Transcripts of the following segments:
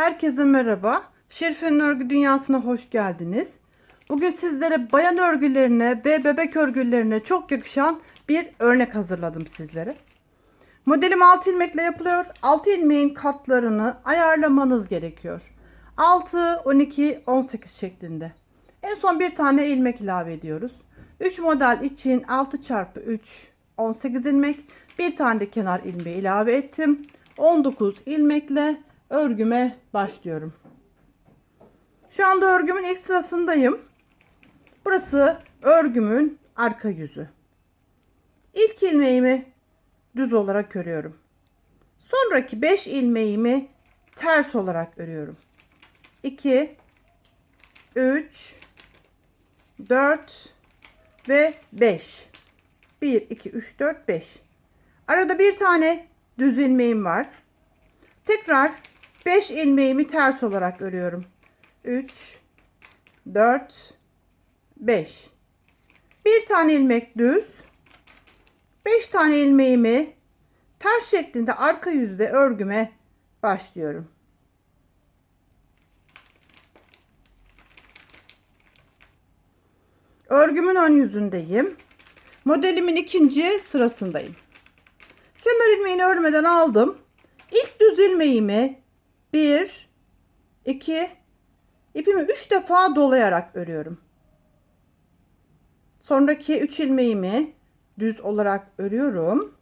Herkese merhaba. Şerife'nin örgü dünyasına hoş geldiniz. Bugün sizlere bayan örgülerine ve bebek örgülerine çok yakışan bir örnek hazırladım sizlere. Modelim 6 ilmekle yapılıyor. 6 ilmeğin katlarını ayarlamanız gerekiyor. 6, 12, 18 şeklinde. En son bir tane ilmek ilave ediyoruz. 3 model için 6 çarpı 3 18 ilmek. Bir tane de kenar ilmeği ilave ettim. 19 ilmekle örgüme başlıyorum. Şu anda örgümün ilk sırasındayım. Burası örgümün arka yüzü. İlk ilmeğimi düz olarak örüyorum. Sonraki 5 ilmeğimi ters olarak örüyorum. 2 3 4 ve 5. 1 2 3 4 5. Arada bir tane düz ilmeğim var. Tekrar 5 ilmeğimi ters olarak örüyorum. 3 4 5. Bir tane ilmek düz. 5 tane ilmeğimi ters şeklinde arka yüzde örgüme başlıyorum. Örgümün ön yüzündeyim. Modelimin ikinci sırasındayım. Kenar ilmeğini örmeden aldım. İlk düz ilmeğimi 1 2 ipimi 3 defa dolayarak örüyorum. Sonraki 3 ilmeğimi düz olarak örüyorum.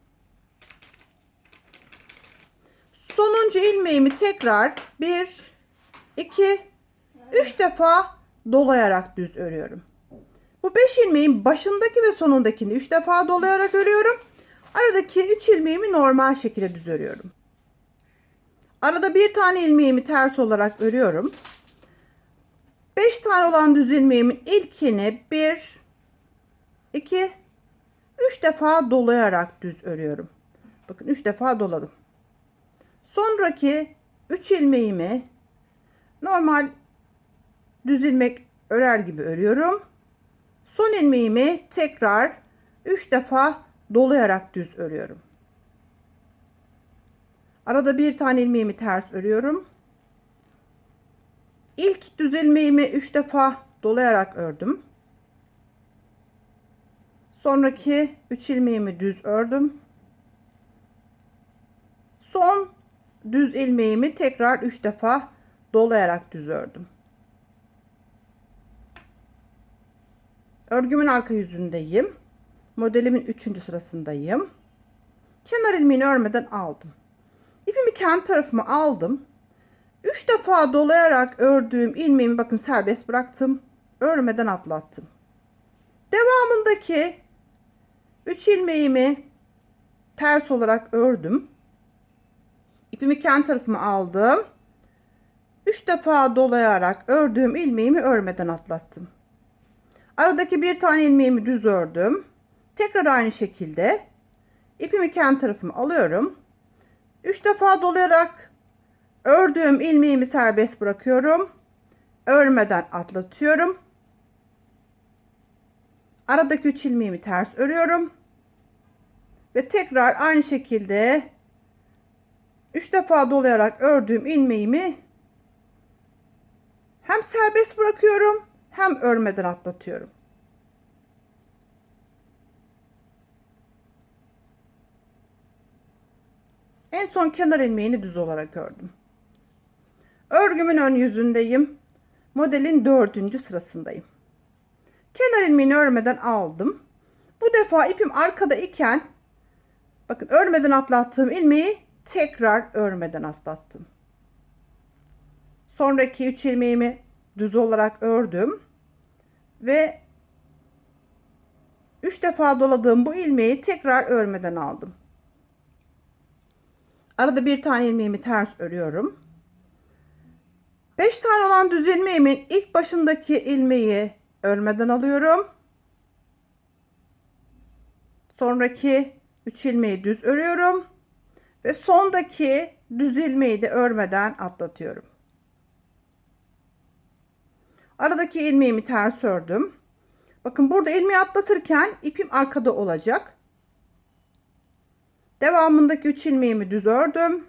Sonuncu ilmeğimi tekrar 1 2 3 defa dolayarak düz örüyorum. Bu 5 ilmeğin başındaki ve sonundakini 3 defa dolayarak örüyorum. Aradaki 3 ilmeğimi normal şekilde düz örüyorum. Arada bir tane ilmeğimi ters olarak örüyorum. 5 tane olan düz ilmeğimin ilkini 1 2 3 defa dolayarak düz örüyorum. Bakın 3 defa doladım. Sonraki 3 ilmeğimi normal düz ilmek örer gibi örüyorum. Son ilmeğimi tekrar 3 defa dolayarak düz örüyorum. Arada bir tane ilmeğimi ters örüyorum. İlk düz ilmeğimi 3 defa dolayarak ördüm. Sonraki 3 ilmeğimi düz ördüm. Son düz ilmeğimi tekrar 3 defa dolayarak düz ördüm. Örgümün arka yüzündeyim. Modelimin 3. sırasındayım. Kenar ilmeğini örmeden aldım. İpimi kendi tarafıma aldım. 3 defa dolayarak ördüğüm ilmeğimi bakın serbest bıraktım. Örmeden atlattım. Devamındaki 3 ilmeğimi ters olarak ördüm. İpimi kendi tarafıma aldım. 3 defa dolayarak ördüğüm ilmeğimi örmeden atlattım. Aradaki bir tane ilmeğimi düz ördüm. Tekrar aynı şekilde ipimi kendi tarafıma alıyorum. 3 defa dolayarak ördüğüm ilmeğimi serbest bırakıyorum. Örmeden atlatıyorum. Aradaki 3 ilmeğimi ters örüyorum. Ve tekrar aynı şekilde 3 defa dolayarak ördüğüm ilmeğimi hem serbest bırakıyorum hem örmeden atlatıyorum. En son kenar ilmeğini düz olarak ördüm. Örgümün ön yüzündeyim. Modelin dördüncü sırasındayım. Kenar ilmeğini örmeden aldım. Bu defa ipim arkada iken bakın örmeden atlattığım ilmeği tekrar örmeden atlattım. Sonraki 3 ilmeğimi düz olarak ördüm ve 3 defa doladığım bu ilmeği tekrar örmeden aldım. Arada bir tane ilmeğimi ters örüyorum. 5 tane olan düz ilmeğimin ilk başındaki ilmeği örmeden alıyorum. Sonraki 3 ilmeği düz örüyorum ve sondaki düz ilmeği de örmeden atlatıyorum. Aradaki ilmeğimi ters ördüm. Bakın burada ilmeği atlatırken ipim arkada olacak. Devamındaki 3 ilmeğimi düz ördüm.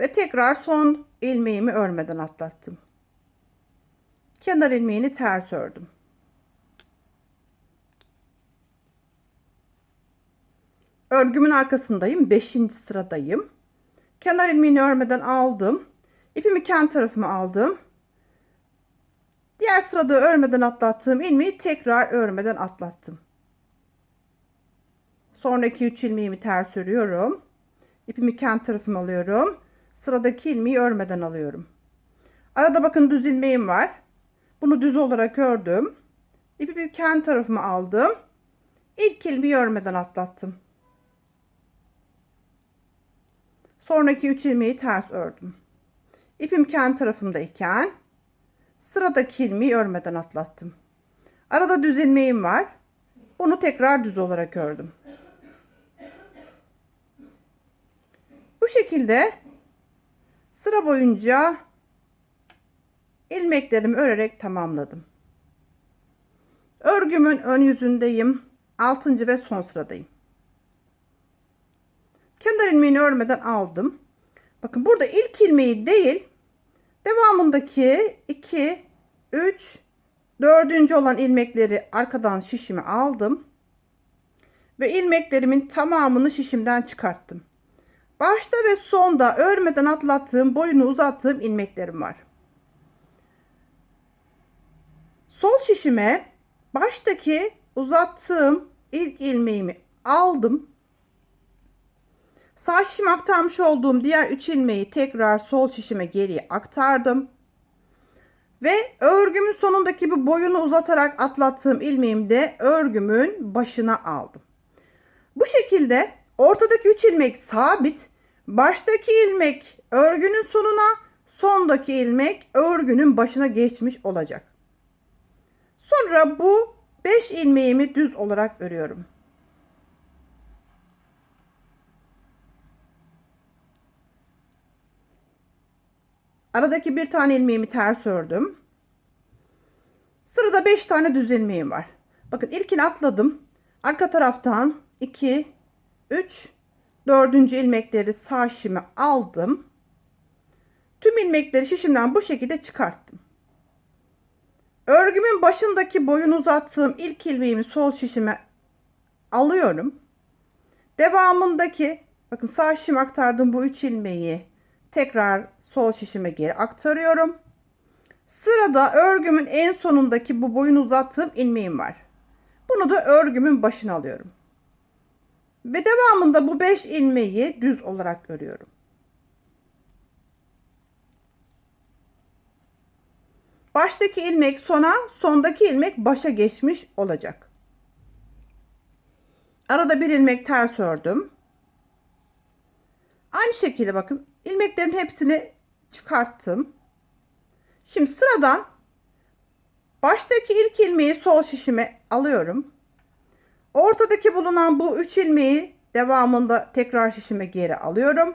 Ve tekrar son ilmeğimi örmeden atlattım. Kenar ilmeğini ters ördüm. Örgümün arkasındayım. 5. sıradayım. Kenar ilmeğini örmeden aldım. İpimi kendi tarafıma aldım. Diğer sırada örmeden atlattığım ilmeği tekrar örmeden atlattım. Sonraki 3 ilmeğimi ters örüyorum. İpimi kendi tarafıma alıyorum. Sıradaki ilmeği örmeden alıyorum. Arada bakın düz ilmeğim var. Bunu düz olarak ördüm. İpimi kendi tarafıma aldım. İlk ilmeği örmeden atlattım. Sonraki 3 ilmeği ters ördüm. İpim kendi tarafımdayken sıradaki ilmeği örmeden atlattım. Arada düz ilmeğim var. Bunu tekrar düz olarak ördüm. Bu şekilde sıra boyunca ilmeklerimi örerek tamamladım. Örgümün ön yüzündeyim. 6. ve son sıradayım. Kenar ilmeğini örmeden aldım. Bakın burada ilk ilmeği değil, devamındaki 2, 3, 4. olan ilmekleri arkadan şişime aldım. Ve ilmeklerimin tamamını şişimden çıkarttım. Başta ve sonda örmeden atlattığım, boyunu uzattığım ilmeklerim var. Sol şişime baştaki uzattığım ilk ilmeğimi aldım. Sağ şişime aktarmış olduğum diğer 3 ilmeği tekrar sol şişime geriye aktardım. Ve örgümün sonundaki bu boyunu uzatarak atlattığım ilmeğimi de örgümün başına aldım. Bu şekilde ortadaki 3 ilmek sabit, baştaki ilmek örgünün sonuna, sondaki ilmek örgünün başına geçmiş olacak. Sonra bu 5 ilmeğimi düz olarak örüyorum. Aradaki bir tane ilmeğimi ters ördüm. Sırada 5 tane düz ilmeğim var. Bakın ilkini atladım. Arka taraftan 2, 3, 4. ilmekleri sağ şişime aldım. Tüm ilmekleri şişimden bu şekilde çıkarttım. Örgümün başındaki boyunu uzattığım ilk ilmeğimi sol şişime alıyorum. Devamındaki bakın sağ şişime aktardığım bu 3 ilmeği tekrar sol şişime geri aktarıyorum. Sırada örgümün en sonundaki bu boyun uzattığım ilmeğim var. Bunu da örgümün başına alıyorum. Ve devamında bu 5 ilmeği düz olarak örüyorum. Baştaki ilmek sona, sondaki ilmek başa geçmiş olacak. Arada bir ilmek ters ördüm. Aynı şekilde bakın ilmeklerin hepsini çıkarttım. Şimdi sıradan baştaki ilk ilmeği sol şişime alıyorum. Ortadaki bulunan bu üç ilmeği devamında tekrar şişime geri alıyorum.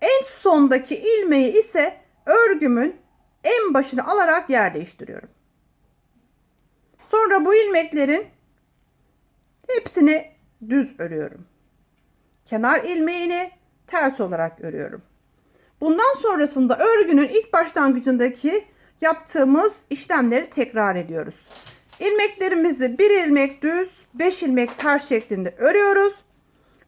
En sondaki ilmeği ise örgümün en başını alarak yer değiştiriyorum. Sonra bu ilmeklerin hepsini düz örüyorum. Kenar ilmeğini ters olarak örüyorum. Bundan sonrasında örgünün ilk başlangıcındaki yaptığımız işlemleri tekrar ediyoruz. İlmeklerimizi bir ilmek düz, 5 ilmek ters şeklinde örüyoruz.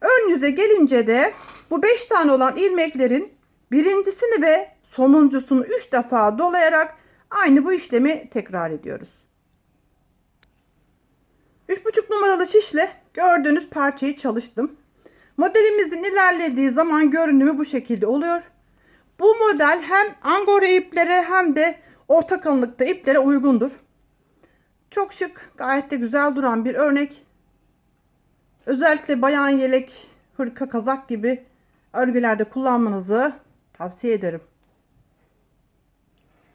Ön yüze gelince de bu 5 tane olan ilmeklerin birincisini ve sonuncusunu 3 defa dolayarak aynı bu işlemi tekrar ediyoruz. 3,5 numaralı şişle gördüğünüz parçayı çalıştım. Modelimizin ilerlediği zaman görünümü bu şekilde oluyor. Bu model hem angora iplere hem de orta kalınlıkta iplere uygundur. Çok şık, gayet de güzel duran bir örnek. Özellikle bayan yelek, hırka, kazak gibi örgülerde kullanmanızı tavsiye ederim.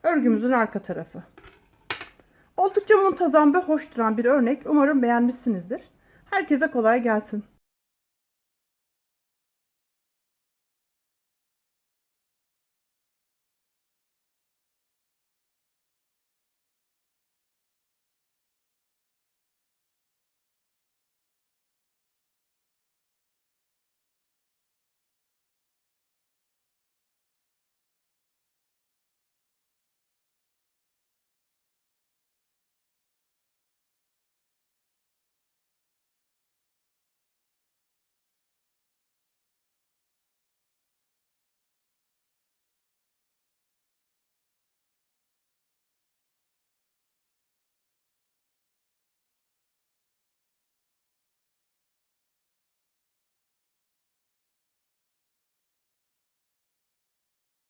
Örgümüzün arka tarafı. Oldukça muntazam ve hoş duran bir örnek. Umarım beğenmişsinizdir. Herkese kolay gelsin.